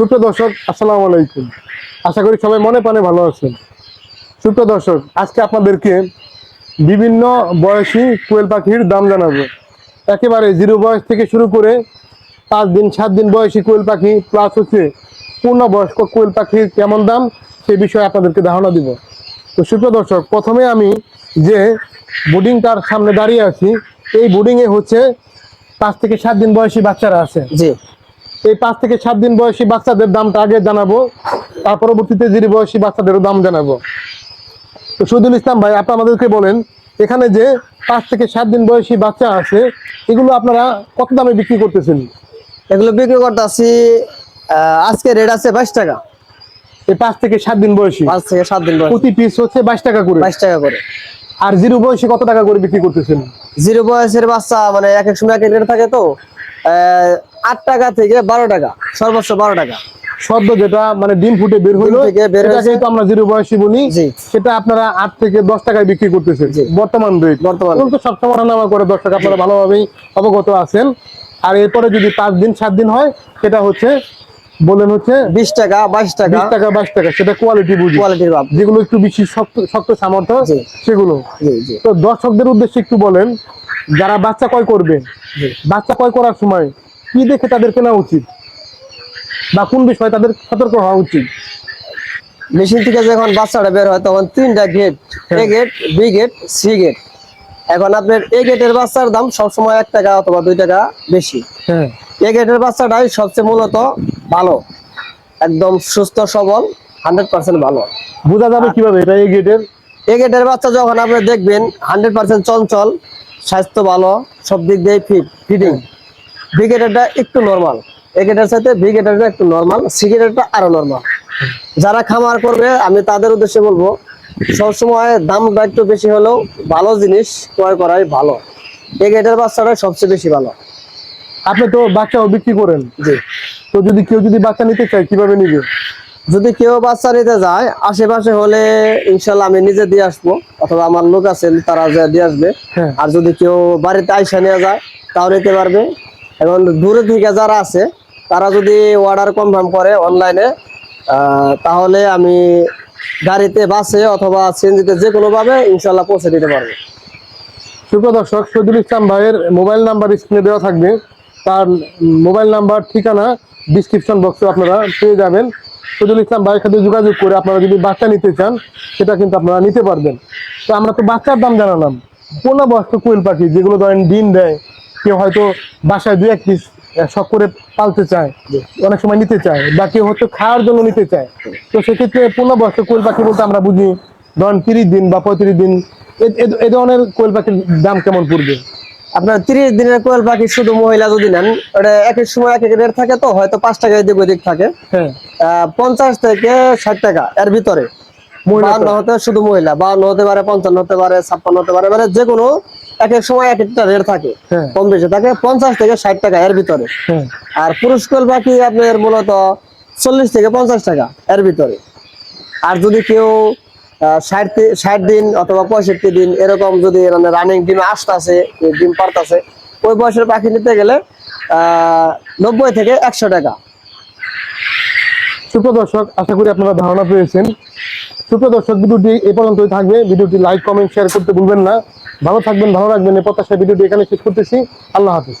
সুপ্রিয় দর্শক, আসসালামু আলাইকুম। আশা করি সবাই মনে প্রাণে ভালো আছেন। সুপ্রিয় দর্শক, আজকে আপনাদেরকে বিভিন্ন বয়সী কোয়েল পাখির দাম জানাব। একেবারে জিরো বয়স থেকে শুরু করে পাঁচ দিন, সাত দিন বয়সী কোয়েল পাখি প্লাস হচ্ছে পূর্ণবয়স্ক কোয়েল পাখির কেমন দাম, সে বিষয়ে আপনাদেরকে ধারণা দিব। তো সুপ্রিয় দর্শক, প্রথমে আমি যে বোর্ডিংটার সামনে দাঁড়িয়ে আছি, এই বোর্ডিংয়ে হচ্ছে পাঁচ থেকে সাত দিন বয়সী বাচ্চারা আছে। জি। এই পাঁচ থেকে সাত দিন বয়সী বাচ্চাদের দামটা আগে জানাব। তার পরবর্তীতে জিরো বয়সী বাচ্চাদেরও দাম জানাব। তো শহীদুল ইসলাম ভাই আপনি আমাদেরকে বলেন এখানে যে পাঁচ থেকে সাত দিন বয়সী বাচ্চা আছে এগুলো আপনারা কত দামে বিক্রি করতেছেন? এগুলো বিক্রি করতে আসি আজকে রেট আছে বাইশ টাকা। এই পাঁচ থেকে সাত দিন বয়সী? পাঁচ থেকে সাত দিন বয়স। প্রতি পিস হচ্ছে বাইশ টাকা করে। বাইশ টাকা করে। আর জিরো বয়সী কত টাকা করে বিক্রি করতেছেন? জিরো বয়সের বাচ্চা মানে এক এক সময় এক এক রেট থাকে তো। আট টাকা থেকে বারো টাকা সর্বোচ্চ বারো টাকা। সদ্য যেটা মানে ডিম ফুটে বের বের এটাকেই তো আমরা জিরো বয়সী বলি। সেটা আপনারা আট থেকে দশ টাকায় বিক্রি করতেছেন। বর্তমান রেট বর্তমান তো সবসময় নামা করে দর্শক আপনারা ভালোভাবেই অবগত আছেন। আর এরপরে যদি পাঁচ দিন সাত দিন হয় সেটা হচ্ছে বলেন হচ্ছে বিশ টাকা বাইশ টাকা। বিশ টাকা বাইশ টাকা সেটা কোয়ালিটি বুঝি। কোয়ালিটির যেগুলো একটু বেশি শক্ত শক্ত সামর্থ্য সেগুলো। তো দর্শকদের উদ্দেশ্যে একটু বলেন যারা বাচ্চা ক্রয় করবে বাচ্চা ক্রয় করার সময় কি দেখে তাদের কেনা উচিত? বা কোন বিষয়ে তাদের সতর্ক হওয়া উচিত? মেশিন থেকে যখন বাচ্চাটা বের হয় তখন তিনটা gate A gate B gate C gate এখন আপনার এ গেটের বাচ্চার দাম সবসময় এক টাকা অথবা দুই টাকা বেশি। হ্যাঁ। এ গেটের বাচ্চাটাই সবচেয়ে মূলত ভালো। একদম সুস্থ সবল হান্ড্রেড পার্সেন্ট ভালো। বোঝা যাবে কীভাবে এটা এই গেটের এ গেটের বাচ্চা যখন আপনি দেখবেন হান্ড্রেড পার্সেন্ট চঞ্চল স্বাস্থ্য ভালো সব দিক দিয়ে ফিট ফিটিং বি গেটেরটা একটু নর্মাল এ গেটের সাথে বি গেটেরটা একটু নর্মাল সি গেটেরটা আরও নর্মাল যারা খামার করবে আমি তাদের উদ্দেশ্যে বলব সবসময় দাম একটু বেশি হলেও ভালো জিনিস ক্রয় করাই ভালো। এ গেটের বাচ্চাটা সবচেয়ে বেশি ভালো। আপনি তো বাচ্চাও বিক্রি করেন। জি। তো যদি কেউ যদি বাচ্চা নিতে চায় কীভাবে নিবে? যদি কেউ বাচ্চা নিতে যায় আশেপাশে হলে ইনশাল্লাহ আমি নিজে দিয়ে আসব অথবা আমার লোক আছেন তারা যা দিয়ে আসবে। হ্যাঁ। আর যদি কেউ বাড়িতে আইসা নিয়ে যায় তাও নিতে পারবে। এবং দূরে থেকে যারা আছে তারা যদি অর্ডার কনফার্ম করে অনলাইনে তাহলে আমি গাড়িতে বাসে অথবা সিএনজিতে যে কোনো ভাবে ইনশাল্লাহ পৌঁছে দিতে পারব। সুপ্রিয় দর্শক শহীদুল ইসলাম ভাইয়ের মোবাইল নাম্বার স্ক্রিনে দেওয়া থাকবে। তার মোবাইল নাম্বার ঠিকানা ডিসক্রিপশন বক্সে আপনারা পেয়ে যাবেন। শহীদুল ইসলাম ভাইয়ের সাথে যোগাযোগ করে আপনারা যদি বাচ্চা নিতে চান, সেটা কিন্তু আপনারা নিতে পারবেন। তো আমরা তো বাচ্চার দাম জানালাম। পূর্ণবয়স্ক কোয়েল পাখি, যেগুলো ধরেন ডিম দেয়, কেউ হয়তো বাসায় দু এক পিস শখ করে পালতে চায়, অনেক সময় নিতে চায়, বা কেউ হয়তো খাওয়ার জন্য নিতে চায়। তো সেক্ষেত্রে পূর্ণবয়স্ক কোয়েল পাখি বলতে আমরা বুঝি, ধরেন তিরিশ দিন বা পঁয়ত্রিশ দিন এ ধরনের কোয়েল পাখির দাম কেমন পড়বে? আপনার তিরিশ দিনের কোয়েল পাখি শুধু মহিলা যদি নেন ওটা এক এক সময় এক এক রেট থাকে তো হয়তো পাঁচ টাকা এদিক ওদিক থাকে। হ্যাঁ। পঞ্চাশ থেকে ষাট টাকা এর ভিতরে। বাহান্ন হতে শুধু মহিলা বাহান্ন হতে পারে পঞ্চান্ন হতে পারে ছাপ্পান্ন হতে পারে মানে যে কোনো এক এক সময় এক একটা রেট থাকে হ্যাঁ। কম বেশি থাকে পঞ্চাশ থেকে ষাট টাকা এর ভিতরে। হ্যাঁ। আর পুরুষ কোয়েল পাখি আপনার মূলত চল্লিশ থেকে পঞ্চাশ টাকা এর ভিতরে। আর যদি কেউ ষাট দিন অথবা পঁয়ষট্টি দিন এরকম যদি মানে রানিং ডিম আসতেছে ডিম পারতাছে, ওই বয়সের পাখি নিতে গেলে নব্বই থেকে একশো টাকা। সুপ্রিয় দর্শক, আশা করি আপনারা ধারণা পেয়েছেন। সুপ্রিয় দর্শক, ভিডিওটি এ পর্যন্তই থাকবে। ভিডিওটি লাইক কমেন্ট শেয়ার করতে ভুলবেন না। ভালো থাকবেন, ভালো রাখবেন। এ প্রত্যাশায় ভিডিওটি এখানে শেষ করতেছি। আল্লাহ হাফিজ।